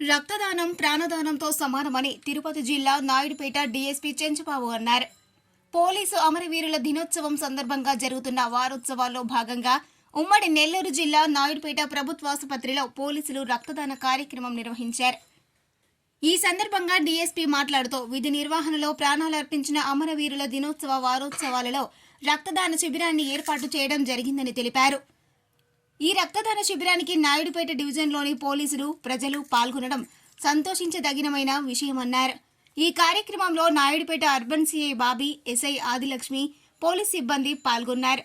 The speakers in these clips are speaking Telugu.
రక్తదానం ప్రాణదానంతో సమానమని తిరుపతి జిల్లా నాయుడుపేట డీఎస్పీ చెంచుబాబు అన్నారు. పోలీసు అమరవీరుల దినోత్సవం సందర్భంగా జరుగుతున్న వారోత్సవాల్లో భాగంగా ఉమ్మడి నెల్లూరు జిల్లా నాయుడుపేట ప్రభుత్వాసుపత్రిలో పోలీసులు రక్తదాన కార్యక్రమం నిర్వహించారు. ఈ సందర్భంగా డీఎస్పీ మాట్లాడుతూ విధి నిర్వహణలో ప్రాణాలర్పించిన అమరవీరుల దినోత్సవ వారోత్సవాలలో రక్తదాన శిబిరాన్ని ఏర్పాటు చేయడం జరిగిందని తెలిపారు. ఈ రక్తదాన శిబిరానికి నాయుడుపేట డివిజన్లోని పోలీసులు ప్రజలు పాల్గొనడం సంతోషించదగినమైన విషయమన్నారు. ఈ కార్యక్రమంలో Naidupeta urban CI Bobby SI Adilakshmi police సిబ్బంది పాల్గొన్నారు.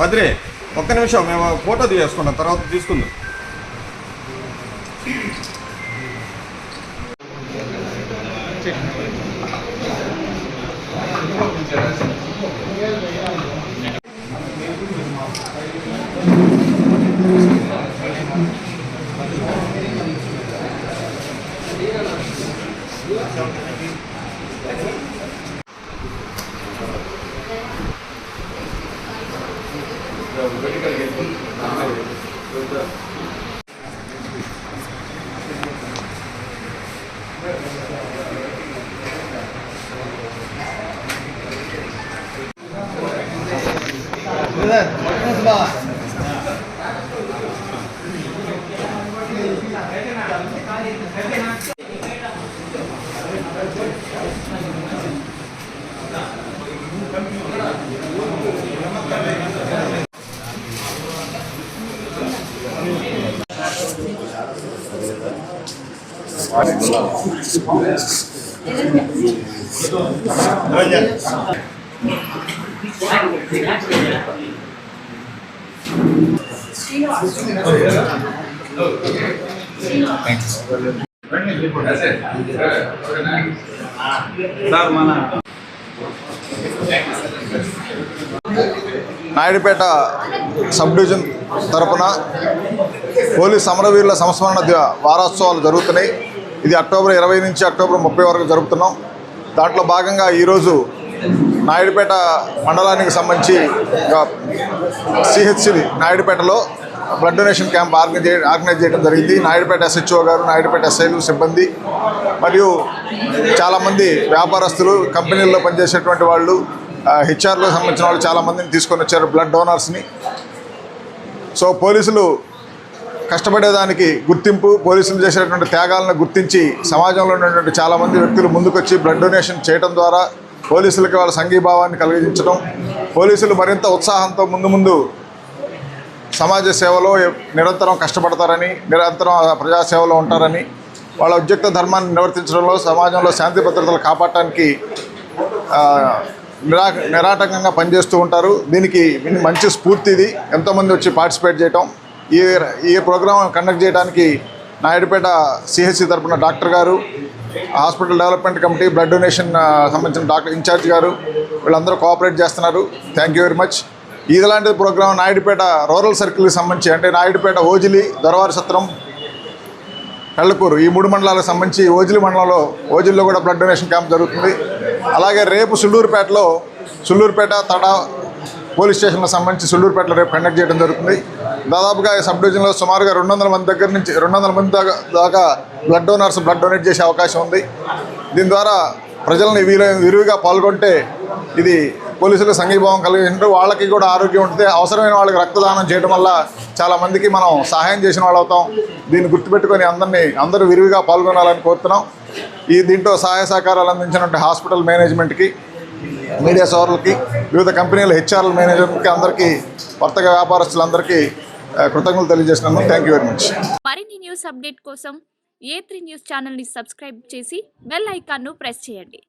బద్రి ఒక్క నిమిషం మేము ఫోటో తీసుకున్నాం తర్వాత తీసుకుందాం. vertical gaping. With the Naidupeta sub division తరపున పోలీస్ సమరవీరుల సంస్మరణ వారోత్సవాలు జరుగుతున్నాయి. ఇది అక్టోబర్ ఇరవై నుంచి అక్టోబర్ ముప్పై వరకు జరుపుతున్నాం. దాంట్లో భాగంగా ఈరోజు నాయుడుపేట మండలానికి సంబంధించి CHC నాయుడుపేటలో blood donation camp organise organise చేయడం జరిగింది. నాయుడుపేట ఎస్హెచ్ఓ గారు నాయుడుపేట ఎస్ఐలు సిబ్బంది మరియు చాలామంది వ్యాపారస్తులు కంపెనీల్లో పనిచేసేటువంటి వాళ్ళు హెచ్ఆర్లో సంబంధించిన వాళ్ళు చాలామందిని తీసుకొని వచ్చారు బ్లడ్ డోనర్స్ని. సో పోలీసులు కష్టపడేదానికి గుర్తింపు పోలీసులు చేసేటువంటి త్యాగాలను గుర్తించి సమాజంలో ఉన్నటువంటి చాలామంది వ్యక్తులు ముందుకొచ్చి బ్లడ్ డొనేషన్ చేయడం ద్వారా పోలీసులకి వాళ్ళ సంఘీభావాన్ని కలిగించడం పోలీసులు మరింత ఉత్సాహంతో ముందు ముందు సమాజ సేవలో నిరంతరం కష్టపడతారని నిరంతరం ప్రజాసేవలో ఉంటారని వాళ్ళ ఉద్యుక్త ధర్మాన్ని నిర్వర్తించడంలో సమాజంలో శాంతి భద్రతలు కాపాడటానికి నిరా నిరాటకంగా పనిచేస్తూ ఉంటారు. దీనికి మంచి స్ఫూర్తి ఇది ఎంతోమంది వచ్చి పార్టిసిపేట్ చేయటం. ఈ ఈ ప్రోగ్రాం కండక్ట్ చేయడానికి నాయుడుపేట సిహెచ్సి తరఫున డాక్టర్ గారు hospital development committee blood donation సంబంధించిన డాక్టర్ ఇన్ఛార్జ్ గారు వీళ్ళందరూ కోఆపరేట్ చేస్తున్నారు. థ్యాంక్ యూ వెరీ మచ్ ఇలాంటి ప్రోగ్రాం నాయుడుపేట రూరల్ సర్కిల్కి సంబంధించి అంటే నాయుడుపేట ఓజిలి దొరవారి సత్రం పెళ్ళకూరు ఈ మూడు మండలాలకు సంబంధించి ఓజిలి మండలంలో ఓజిల్లో కూడా బ్లడ్ డొనేషన్ క్యాంప్ జరుగుతుంది. అలాగే రేపు సుళ్ళూరుపేటలో సుళ్ళూరుపేట తడ పోలీస్ స్టేషన్లకు సంబంధించి సుళ్ళూరుపేటలో రేపు కండక్ట్ చేయడం జరుగుతుంది. దాదాపుగా సబ్ డివిజన్లో సుమారుగా రెండు వందల మంది దగ్గర నుంచి రెండు వందల మంది దాకా దాకా బ్లడ్ డోనర్స్ బ్లడ్ డొనేట్ చేసే అవకాశం ఉంది. దీని ద్వారా ప్రజల్ని వీలు విరివిగా పాల్గొంటే ఇది పోలీసులకు సంఘీభావం కలిగించారు వాళ్ళకి కూడా ఆరోగ్యం ఉంటుంది అవసరమైన వాళ్ళకి రక్తదానం చేయడం వల్ల చాలా మందికి మనం సహాయం చేసిన వాళ్ళు అవుతాం. దీన్ని గుర్తుపెట్టుకొని అందరినీ అందరూ విరివిగా పాల్గొనాలని కోరుతున్నాం. ఈ దీంట్లో సహాయ సహకారాలు అందించినటువంటి హాస్పిటల్ మేనేజ్మెంట్కి మీడియా సోదరులకి వివిధ కంపెనీల హెచ్ఆర్ల మేనేజర్కి అందరికీ వర్తక వ్యాపారస్తులందరికీ కృతజ్ఞతలు తెలియజేస్తున్నాను. థ్యాంక్ వెరీ మచ్ మరిన్ని న్యూస్ అప్డేట్ కోసం ఏ త్రీ న్యూస్ ఛానల్ని సబ్స్క్రైబ్ చేసి బెల్ ఐకాన్ను ప్రెస్ చేయండి.